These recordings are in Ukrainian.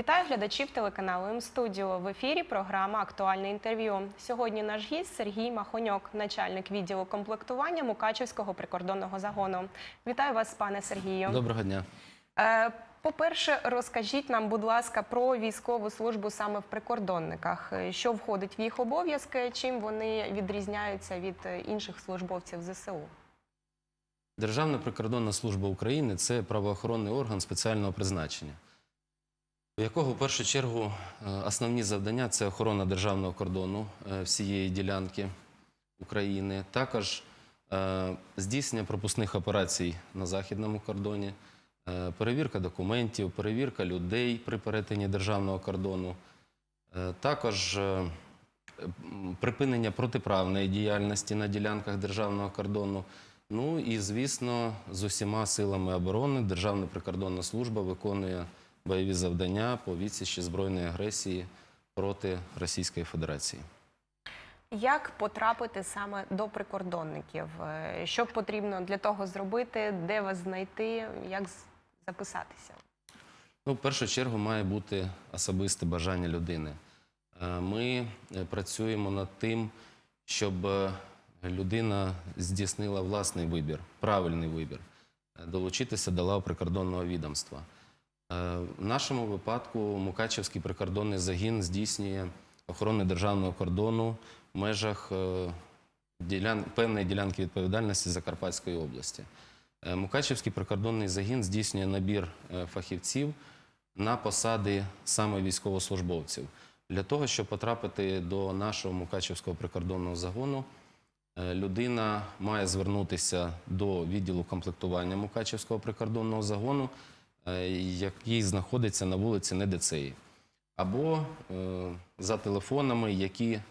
Вітаю глядачів телеканалу М-студіо. В ефірі програма Актуальне інтерв'ю. Сьогодні наш гість Сергій Махоньок, начальник відділу комплектування Мукачевського прикордонного загону. Вітаю вас, пане Сергію. Доброго дня. Е, По-перше, розкажіть нам, будь ласка, про військову службу саме в прикордонниках. Е, Що входить в їх обов'язки, чим вони відрізняються від е, інших службовців ЗСУ? Державна прикордонна служба України це правоохоронний орган спеціального призначення, у якого в першу чергу е, основні завдання це охорона державного кордону е, всієї ділянки України, також е, здійснення пропускних операцій на західному кордоні, перевірка документів, перевірка людей при перетині державного кордону, також припинення протиправної діяльності на ділянках державного кордону. Ну і звісно, з усіма силами оборони Державна прикордонна служба виконує бойові завдання по відсічі збройної агресії проти Російської Федерації. Як потрапити саме до прикордонників? Е, Що потрібно для того зробити, де вас знайти, як записатися? Ну, в першу чергу має бути особисте бажання людини. Е, Ми е, працюємо над тим, щоб людина здійснила власний вибір, правильний вибір, долучитися до лав прикордонного відомства. Е, В нашому випадку Мукачевський прикордонний загін здійснює охорону державного кордону в межах е, певної ділянки відповідальності Закарпатської області. Е, Мукачевський прикордонний загін здійснює набір фахівців на посади саме військовослужбовців. Для того, щоб потрапити до нашого Мукачевського прикордонного загону, людина має звернутися до відділу комплектування Мукачевського прикордонного загону, який знаходиться на вулиці Недецеї, або е, за телефонами, які е,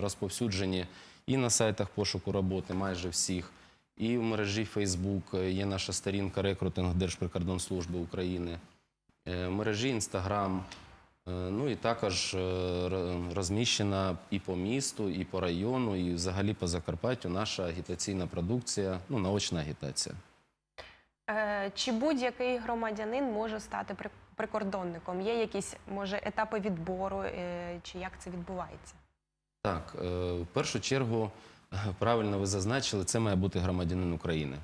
розповсюджені і на сайтах пошуку роботи, майже всіх, і в мережі Facebook є наша сторінка Рекрутинг Держприкордонслужби України, е, в мережі. Е, Ну і також е, розміщена і по місту, і по району, і взагалі по Закарпаттю наша агітаційна продукція, ну, наочна агітація. Е, Чи будь-який громадянин може стати при- прикордонником? Є якісь може етапи відбору, е, чи як це відбувається? Так, е, в першу чергу, правильно ви зазначили, це має бути громадянин України.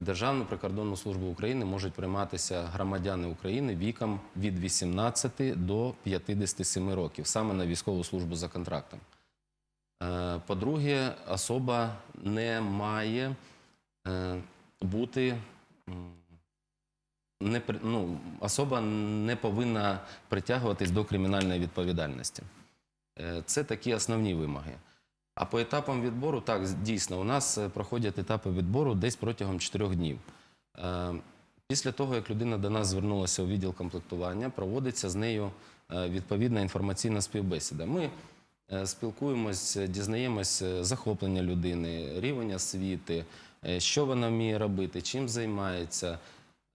Державну прикордонну службу України можуть прийматися громадяни України віком від 18 до 57 років, саме на військову службу за контрактом. По-друге, особа не має бути. Не, ну, особа не повинна притягуватись до кримінальної відповідальності. Е, Це такі основні вимоги. А по етапам відбору, так, дійсно, у нас е, проходять етапи відбору десь протягом 4 днів. Е, Після того, як людина до нас звернулася у відділ комплектування, проводиться з нею відповідна інформаційна співбесіда. Ми спілкуємось, е, дізнаємось е, захоплення людини, рівень освіти, е, що вона вміє робити, чим займається.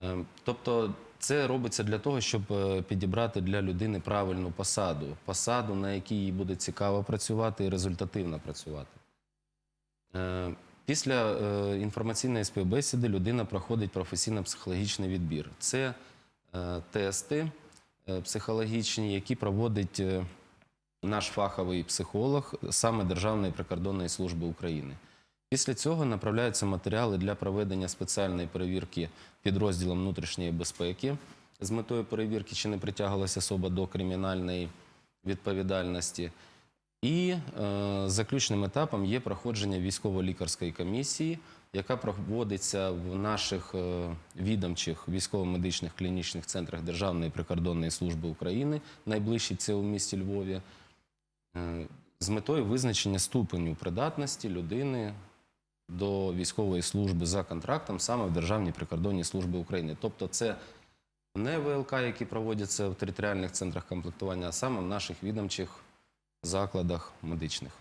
Е, Тобто це робиться для того, щоб е, підібрати для людини правильну посаду, посаду, на якій їй буде цікаво працювати і результативно працювати. Е, Після е, інформаційної співбесіди людина проходить професійно-психологічний відбір. Це е, тести е, психологічні, які проводить е, наш фаховий психолог саме Державної прикордонної служби України. Після цього направляються матеріали для проведення спеціальної перевірки підрозділом внутрішньої безпеки з метою перевірки, чи не притягувалася особа до кримінальної відповідальності. І е, заключним етапом є проходження військово-лікарської комісії, яка проводиться в наших е, відомчих військово-медичних клінічних центрах Державної прикордонної служби України, найближчий це у місті Львові, з метою визначення ступеню придатності людини до військової служби за контрактом саме в Державній прикордонній службі України. Тобто, це не ВЛК, які проводяться в територіальних центрах комплектування, а саме в наших відомчих закладах медичних.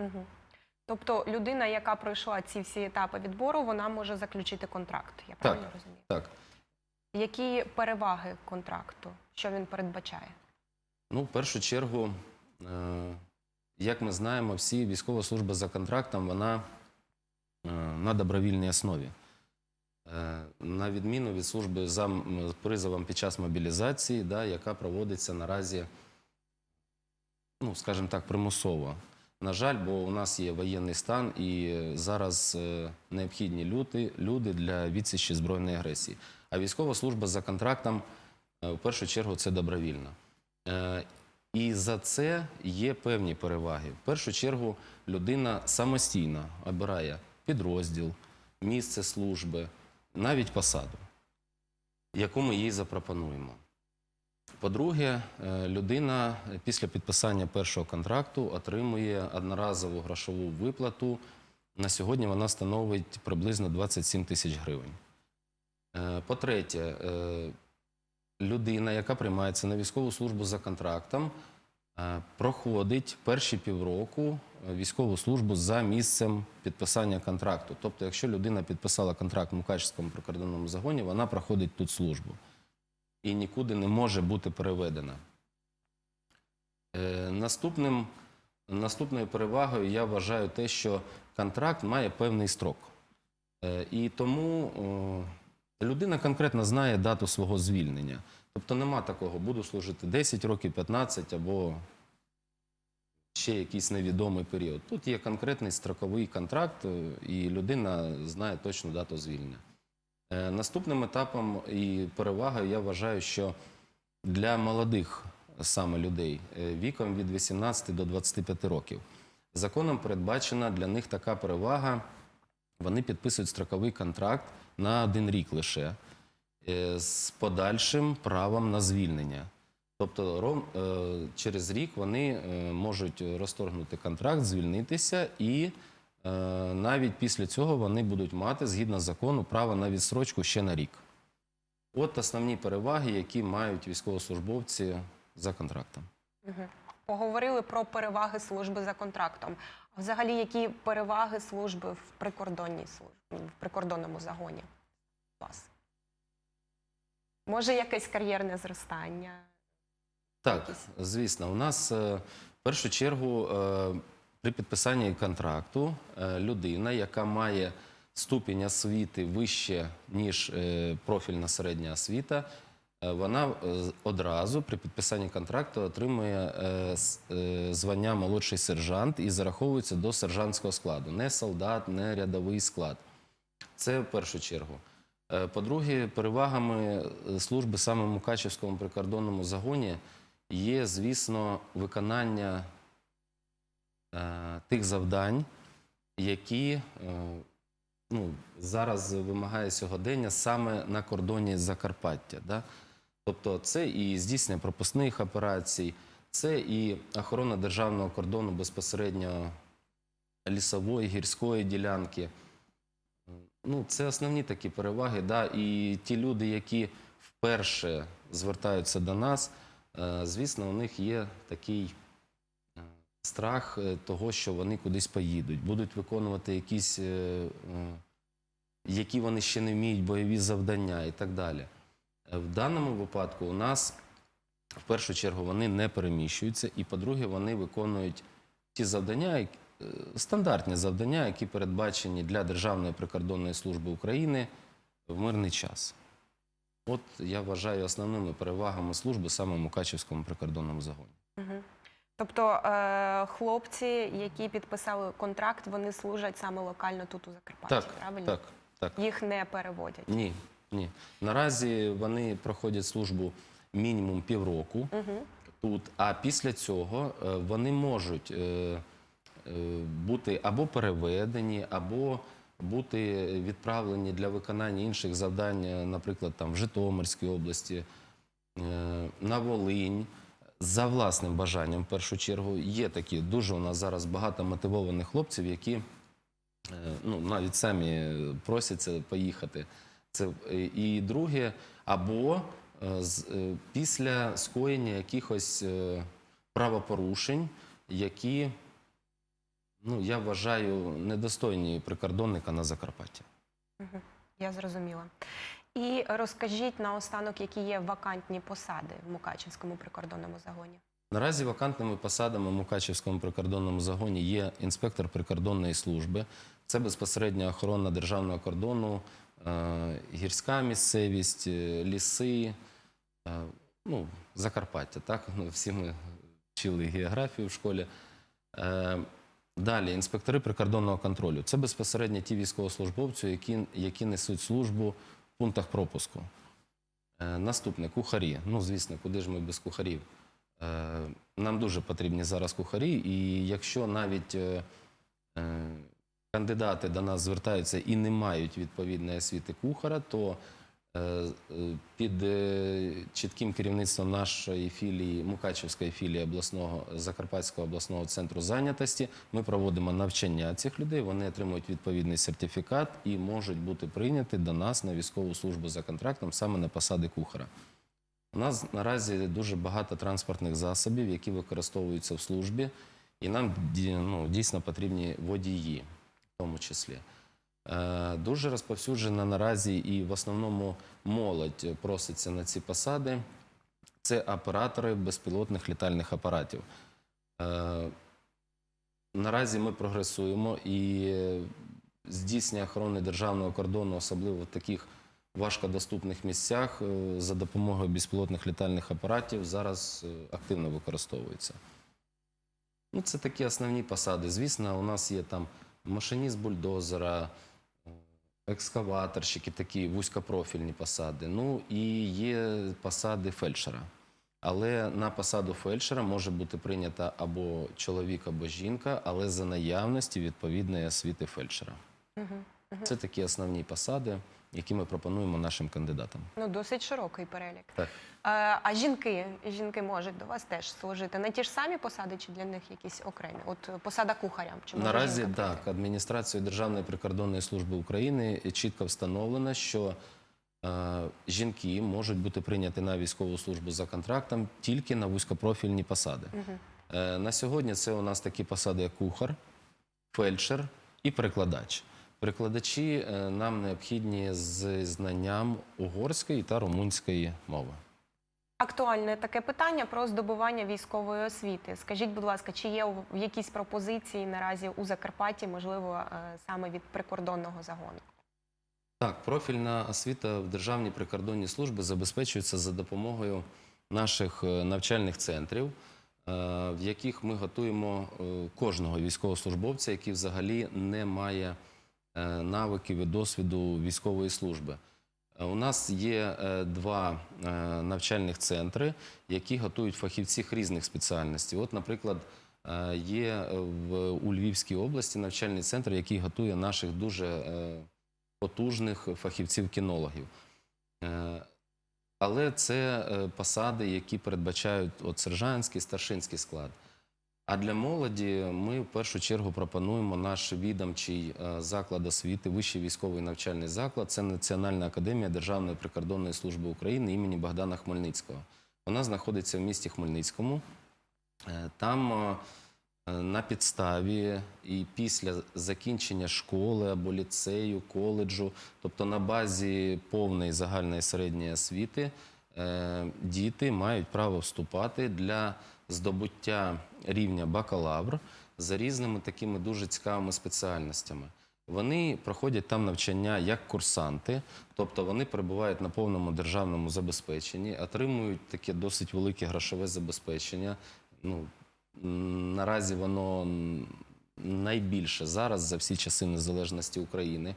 Угу. Тобто людина, яка пройшла ці всі етапи відбору, вона може заключити контракт. Я правильно розумію? Так, Які переваги контракту? Що він передбачає? ну в першу чергу, е, як ми знаємо, всі військова служба за контрактом вона е, на добровільній основі. Е, На відміну від служби за призовом під час мобілізації, да, яка проводиться наразі, ну, скажімо так, примусово. На жаль, бо у нас є воєнний стан і е, зараз е, необхідні люди, люди для відсічі збройної агресії. А військова служба за контрактом, е, в першу чергу, це добровільна. І за це є певні переваги. В першу чергу, людина самостійно обирає підрозділ, місце служби, навіть посаду, яку ми їй запропонуємо. По-друге, е, людина після підписання першого контракту отримує одноразову грошову виплату. На сьогодні вона становить приблизно 27 тисяч гривень. Е, По-третє, е, людина, яка приймається на військову службу за контрактом, е, проходить перші півроку е, військову службу за місцем підписання контракту. Тобто, якщо людина підписала контракт в Мукачівському прикордонному загоні, вона проходить тут службу і нікуди не може бути переведена. Е, Наступним, наступною перевагою я вважаю те, що контракт має певний строк. І тому людина конкретно знає дату свого звільнення. Тобто нема такого, буду служити 10 років, 15 або ще якийсь невідомий період. Тут є конкретний строковий контракт, е, і людина знає точну дату звільнення. Е, Наступним етапом і перевагою я вважаю, що для молодих саме людей е, віком від 18 до 25 років законом передбачена для них така перевага. Вони підписують строковий контракт на один рік лише е, з подальшим правом на звільнення. Тобто е, через рік вони е, можуть розторгнути контракт, звільнитися, і навіть після цього вони будуть мати, згідно закону, право на відсрочку ще на рік. От основні переваги, які мають військовослужбовці за контрактом. Поговорили про переваги служби за контрактом. А взагалі, які переваги служби в прикордонній службі, в прикордонному загоні? у вас? Може, якесь кар'єрне зростання? Так, звісно, у нас е, в першу чергу е, при підписанні контракту е, людина, яка має ступінь освіти вище, ніж профільна середня освіта, вона е, одразу при підписанні контракту отримує е, е, звання молодший сержант і зараховується до сержантського складу. Не солдат, не рядовий склад. Це в першу чергу. Е, По-друге, перевагами е, служби саме в Мукачівському прикордонному загоні є, звісно, виконання е, тих завдань, які е, ну, зараз вимагає сьогодення саме на кордоні Закарпаття. Да? Тобто це і здійснення пропускних операцій, це і охорона державного кордону безпосередньо лісової, гірської ділянки. Ну, це основні такі переваги. Да? І ті люди, які вперше звертаються до нас, е, звісно, у них є такий е, страх е, того, що вони кудись поїдуть, будуть виконувати якісь, які вони ще не вміють, бойові завдання і так далі. Е, В даному випадку у нас в першу чергу вони не переміщуються, і по-друге, вони виконують ті завдання, е, стандартні завдання, які передбачені для Державної прикордонної служби України в мирний час. От я вважаю основними перевагами служби саме в Мукачівському прикордонному загоні. Тобто е, хлопці, які підписали контракт, вони служать саме локально тут у Закарпатті, Так, правильно? так, так. Їх не переводять. Ні, ні. Наразі вони проходять службу мінімум півроку Угу. тут, а після цього е, вони можуть е, е, бути або переведені, або бути відправлені для виконання інших завдань, наприклад, там в Житомирській області, на Волинь. За власним бажанням, в першу чергу, є такі дуже у нас зараз багато мотивованих хлопців, які ну, навіть самі просяться поїхати. Це е, і друге, або е, з- е, після скоєння якихось правопорушень, які, ну, я вважаю, недостойні прикордонника на Закарпатті. Я зрозуміла. І розкажіть наостанок, які є вакантні посади в Мукачівському прикордонному загоні. Наразі вакантними посадами в Мукачівському прикордонному загоні є інспектор прикордонної служби. Це безпосередня охорона державного кордону, гірська місцевість, е, ліси, е, ну, Закарпаття. Так? Ну, всі ми вчили географію в школі. Е, Далі, інспектори прикордонного контролю. Це безпосередньо ті військовослужбовці, які, які несуть службу в пунктах пропуску. Е, Наступне кухарі. Ну, звісно, куди ж ми без кухарів? Е, Нам дуже потрібні зараз кухарі, і якщо навіть е, е, кандидати до нас звертаються і не мають відповідної освіти кухара, то е, під е, чітким керівництвом нашої філії, Мукачівської філії обласного Закарпатського обласного центру зайнятості, ми проводимо навчання цих людей. Вони отримують відповідний сертифікат і можуть бути прийняті до нас на військову службу за контрактом саме на посади кухара. У нас наразі дуже багато транспортних засобів, які використовуються в службі, і нам ну, дійсно потрібні водії, тому числі. Е, Дуже розповсюджена наразі і в основному молодь проситься на ці посади. Це оператори безпілотних літальних апаратів. Е, Наразі ми прогресуємо і здійснення охорони державного кордону, особливо в таких важкодоступних місцях, е, за допомогою безпілотних літальних апаратів зараз активно використовується. Ну, це такі основні посади. Звісно, у нас є там машиніст бульдозера, екскаваторщики, такі вузькопрофільні посади. Ну і є посади фельдшера. Але на посаду фельдшера може бути прийнята або чоловік, або жінка, але за наявності відповідної освіти фельдшера. Це такі основні посади, які ми пропонуємо нашим кандидатам. Ну, досить широкий перелік. Так. Е, а жінки, жінки можуть до вас теж служити на ті ж самі посади, чи для них якісь окремі? От е, посада кухаря. Чи може Наразі жінка так, адміністрацією Державної прикордонної служби України чітко встановлено, що е, жінки можуть бути прийняті на військову службу за контрактом тільки на вузькопрофільні посади. Е, на сьогодні це у нас такі посади, як кухар, фельдшер і перекладач. Перекладачі е, нам необхідні з знанням угорської та румунської мови. Актуальне таке питання про здобування військової освіти. Скажіть, будь ласка, чи є якісь пропозиції наразі у Закарпатті, можливо, е, саме від прикордонного загону? Так, профільна освіта в Державній прикордонній службі забезпечується за допомогою наших е, навчальних центрів, в яких ми готуємо кожного військовослужбовця, який взагалі не має навиків і досвіду військової служби. Е, У нас є е, два е, навчальних центри, які готують фахівців різних спеціальностей. От, наприклад, е, є в, у Львівській області навчальний центр, який готує наших дуже е, потужних фахівців-кінологів. Е, Але це е, посади, які передбачають от сержантський, старшинський склад. А для молоді ми в першу чергу пропонуємо наш відомчий е, заклад освіти, вищий військовий навчальний заклад. Це Національна академія Державної прикордонної служби України імені Богдана Хмельницького. Вона знаходиться в місті Хмельницькому. Е, Там е, на підставі і після закінчення школи або ліцею, коледжу, тобто на базі повної загальної середньої освіти, діти мають право вступати для здобуття рівня бакалавр за різними такими дуже цікавими спеціальностями. Вони проходять там навчання як курсанти, тобто вони перебувають на повному державному забезпеченні, отримують таке досить велике грошове забезпечення. Ну, наразі воно найбільше зараз за всі часи незалежності України.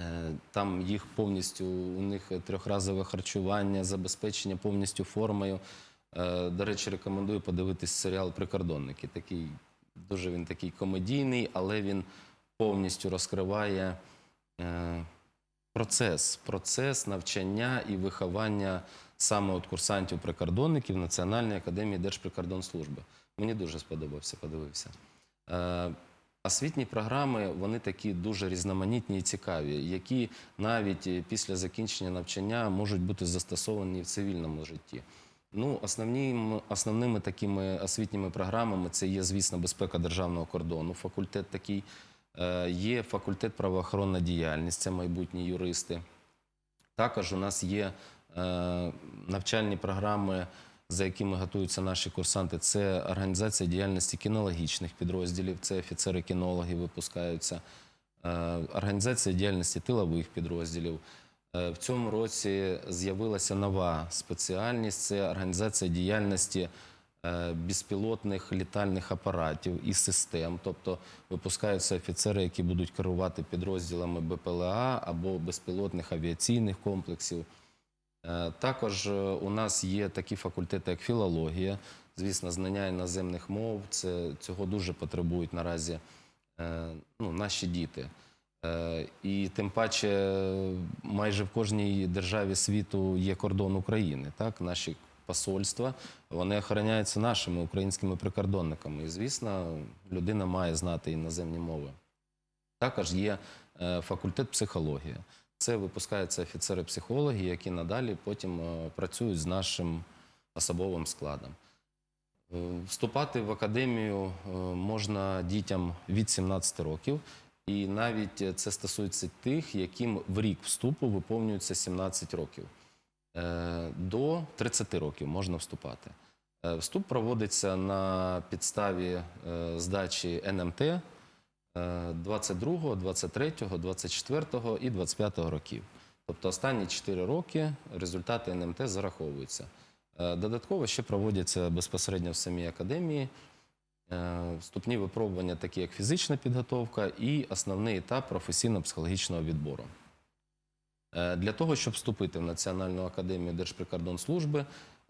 Е, Там їх повністю у них трьохразове харчування, забезпечення повністю формою. Е, До речі, рекомендую подивитись серіал Прикордонники. Такий дуже він такий комедійний, але він повністю розкриває е, процес, процес навчання і виховання саме от курсантів-прикордонників Національної академії Держприкордонслужби. Мені дуже сподобався, подивився. Е, Освітні програми вони такі дуже різноманітні і цікаві, які навіть після закінчення навчання можуть бути застосовані в цивільному житті. Ну, основні, основними такими освітніми програмами це є, звісно, безпека державного кордону, факультет такий, Е, є факультет правоохоронна діяльність, це майбутні юристи. Також у нас є е, навчальні програми за якими готуються наші курсанти, це організація діяльності кінологічних підрозділів, це офіцери-кінологи випускаються, е, організація діяльності тилових підрозділів. Е, В цьому році з'явилася нова спеціальність це організація діяльності е, безпілотних літальних апаратів і систем. Тобто випускаються офіцери, які будуть керувати підрозділами БПЛА або безпілотних авіаційних комплексів. Е, Також у нас є такі факультети, як філологія, звісно, знання іноземних мов. Цього дуже потребують наразі ну, наші діти. Е, І тим паче, майже в кожній державі світу є кордон України. Так, наші посольства вони охороняються нашими українськими прикордонниками. І звісно, людина має знати іноземні мови. Також є е, факультет психології. Це випускаються офіцери-психологи, які надалі потім е, працюють з нашим особовим складом. Вступати в академію можна дітям від 17 років, і навіть е, це стосується тих, яким в рік вступу виповнюється 17 років. Е, До 30 років можна вступати. Е, Вступ проводиться на підставі здачі НМТ е, 22, 23, 24 і 25 років. Тобто останні 4 роки результати НМТ зараховуються. Додатково ще проводяться безпосередньо в самій академії вступні випробування, такі як фізична підготовка і основний етап професійно-психологічного відбору. Е, Для того, щоб вступити в Національну академію Держприкордонслужби,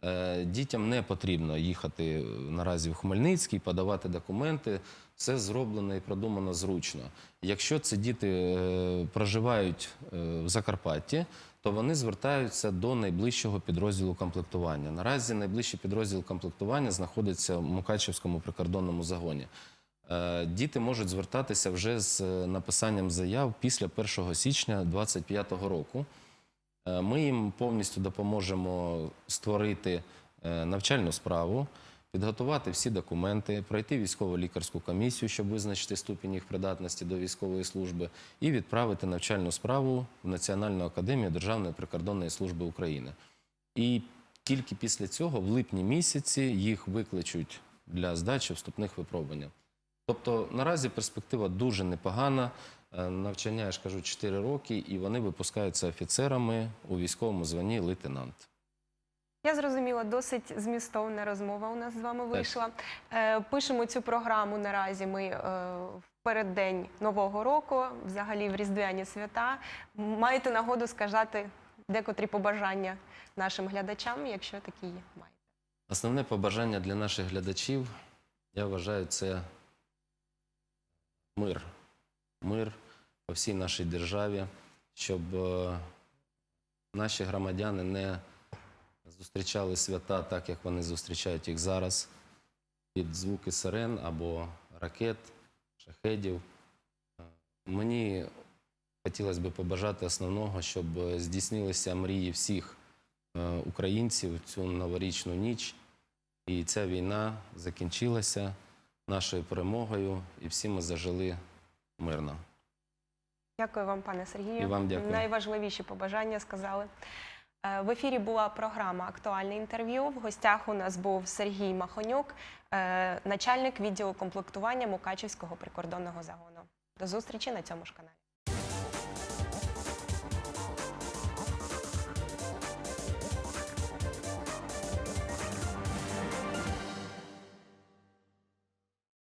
е, дітям не потрібно їхати наразі в Хмельницький, подавати документи. Все зроблено і продумано зручно. Якщо ці діти е, проживають е, в Закарпатті, то вони звертаються до найближчого підрозділу комплектування. Наразі найближчий підрозділ комплектування знаходиться в Мукачевському прикордонному загоні. Е, Діти можуть звертатися вже з е, написанням заяв після 1 січня 2025 року. Е, Ми їм повністю допоможемо створити навчальну справу, підготувати всі документи, пройти військово-лікарську комісію, щоб визначити ступінь їх придатності до військової служби, і відправити навчальну справу в Національну академію Державної прикордонної служби України. І тільки після цього, в липні місяці, їх викличуть для здачі вступних випробувань. Тобто наразі перспектива дуже непогана. Е, Навчання, я ж кажу, 4 роки, і вони випускаються офіцерами у військовому званні лейтенант. Я зрозуміла, досить змістовна розмова у нас з вами вийшла. Е, Пишемо цю програму наразі. Ми е, в переддень Нового року, взагалі в Різдвяні свята. Маєте нагоду сказати декотрі побажання нашим глядачам, якщо такі є. маєте. Основне побажання для наших глядачів, я вважаю, це мир. Мир по всій нашій державі, щоб е, наші громадяни не зустрічали свята так, як вони зустрічають їх зараз, під звуки сирен або ракет, шахедів. Мені хотілося б побажати основного, щоб здійснилися мрії всіх е, українців цю новорічну ніч. І ця війна закінчилася нашою перемогою, і всі ми зажили мирно. Дякую вам, пане Сергію. І вам дякую. Найважливіші побажання сказали. Е, В ефірі була програма Актуальне інтерв'ю. В гостях у нас був Сергій Махонюк, е, начальник відділу комплектування Мукачівського прикордонного загону. До зустрічі на цьому ж каналі.